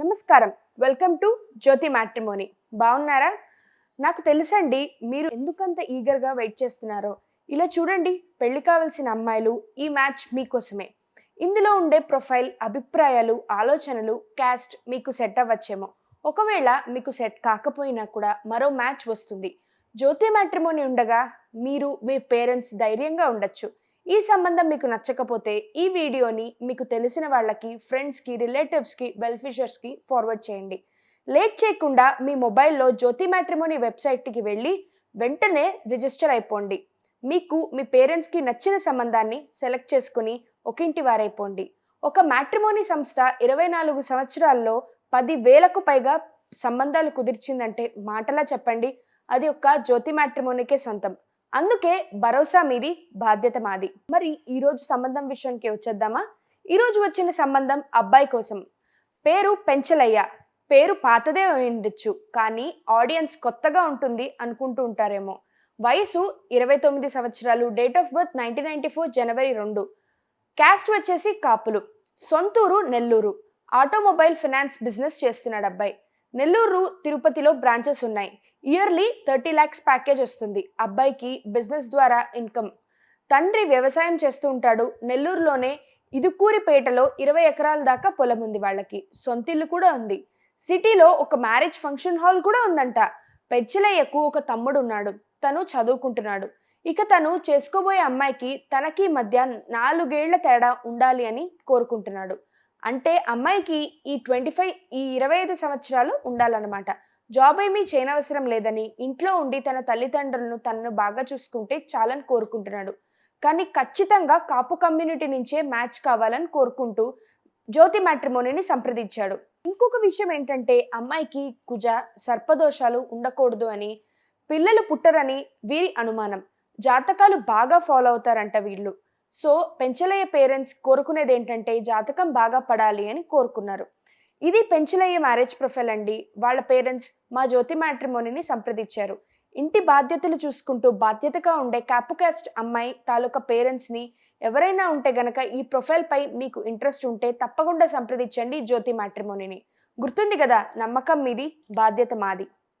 నమస్కారం. Welcome to Jyothi matrimony. బాగున్నారా? నాకు తెలుసండి మీరు ఎందుకంత ఈగర్గా వెయిట్ చేస్తున్నారో. ఇలా చూడండి పెళ్ళి కావలసిన అమ్మాయిలు ఈ మ్యాచ్ మీకోసమే. ఇందులో ఉండే ప్రొఫైల్ అభిప్రాయాలు ఆలోచనలు క్యాస్ట్ మీకు సెట్ అవ్వచ్చేమో. ఒకవేళ మీకు సెట్ కాకపోయినా కూడా మరో మ్యాచ్ వస్తుంది. జ్యోతి మ్యాట్రిమోని ఉండగా మీరు మీ పేరెంట్స్ ధైర్యంగా ఉండొచ్చు. ఈ సంబంధం మీకు నచ్చకపోతే ఈ వీడియోని మీకు తెలిసిన వాళ్ళకి ఫ్రెండ్స్కి రిలేటివ్స్కి వెల్ఫిషర్స్కి ఫార్వర్డ్ చేయండి. లేట్ చేయకుండా మీ మొబైల్లో జ్యోతి మ్యాట్రిమోని వెబ్సైట్కి వెళ్ళి వెంటనే రిజిస్టర్ అయిపోండి. మీకు మీ పేరెంట్స్కి నచ్చిన సంబంధాన్ని సెలెక్ట్ చేసుకుని ఒకింటి వారైపోండి. ఒక మ్యాట్రిమోని సంస్థ ఇరవై నాలుగు సంవత్సరాల్లో పది వేలకు పైగా సంబంధాలు కుదిర్చిందంటే మాటలా చెప్పండి. అది ఒక్క జ్యోతి మ్యాట్రిమోనికే సొంతం. అందుకే భరోసా మీది బాధ్యత మాది. మరి ఈరోజు సంబంధం విషయానికి వచ్చేద్దామా? ఈరోజు వచ్చిన సంబంధం అబ్బాయి కోసం. పేరు పెంచలయ్య. పేరు పాతదే ఉండొచ్చు కానీ ఆడియన్స్ కొత్తగా ఉంటుంది అనుకుంటూ ఉంటారేమో. వయసు ఇరవై తొమ్మిది సంవత్సరాలు date of birth nineteen ninety four జనవరి రెండు. క్యాస్ట్ వచ్చేసి కాపులు. సొంతూరు నెల్లూరు. ఆటోమొబైల్ ఫినాన్స్ బిజినెస్ చేస్తున్నాడు అబ్బాయి. నెల్లూరు తిరుపతిలో బ్రాంచెస్ ఉన్నాయి. ఇయర్లీ థర్టీ ల్యాక్స్ ప్యాకేజ్ వస్తుంది. అబ్బాయికి బిజినెస్ ద్వారా ఇన్కమ్ తండ్రి వ్యవసాయం చేస్తూ ఉంటాడు. నెల్లూరులోనే ఇదుకూరిపేటలో ఇరవై ఎకరాల దాకా పొలం ఉంది వాళ్ళకి. సొంతిల్లు కూడా ఉంది. సిటీలో ఒక మ్యారేజ్ ఫంక్షన్ హాల్ కూడా ఉందంట. పెచ్చలయ్యకు ఒక తమ్ముడు ఉన్నాడు. తను చదువుకుంటున్నాడు. ఇక తను చేసుకోబోయే అమ్మాయికి తనకి మధ్య నాలుగేళ్ళ తేడా ఉండాలి అని కోరుకుంటున్నాడు. అంటే అమ్మాయికి ఈ ట్వంటీ ఫైవ్ ఈ ఇరవై ఐదు సంవత్సరాలు ఉండాలన్నమాట. జాబ్ ఏమీ చేయనవసరం లేదని ఇంట్లో ఉండి తన తల్లిదండ్రులను తనను బాగా చూసుకుంటే చాలని కోరుకుంటున్నాడు. కానీ ఖచ్చితంగా కాపు కమ్యూనిటీ నుంచే మ్యాచ్ కావాలని కోరుకుంటూ జ్యోతి మ్యాట్రిమోనీని సంప్రదించాడు. ఇంకొక విషయం ఏంటంటే అమ్మాయికి కుజ సర్పదోషాలు ఉండకూడదు అని పిల్లలు పుట్టరని వీరి అనుమానం. జాతకాలు బాగా ఫాలో అవుతారంట వీళ్ళు. సో పెంచలయ్య పేరెంట్స్ కోరుకునేది ఏంటంటే జాతకం బాగా పడాలి అని కోరుకున్నారు. ఇది పెంచలయ్య మ్యారేజ్ ప్రొఫైల్ అండి. వాళ్ళ పేరెంట్స్ మా జ్యోతి మ్యాట్రిమోనిని సంప్రదించారు. ఇంటి బాధ్యతలు చూసుకుంటూ బాధ్యతగా ఉండే క్యాపు క్యాస్ట్ అమ్మాయి తాలూకా పేరెంట్స్ని ఎవరైనా ఉంటే గనక ఈ ప్రొఫైల్ పై మీకు ఇంట్రెస్ట్ ఉంటే తప్పకుండా సంప్రదించండి జ్యోతి మ్యాట్రిమోనిని. గుర్తుంది కదా నమ్మకం మీది బాధ్యత మాది.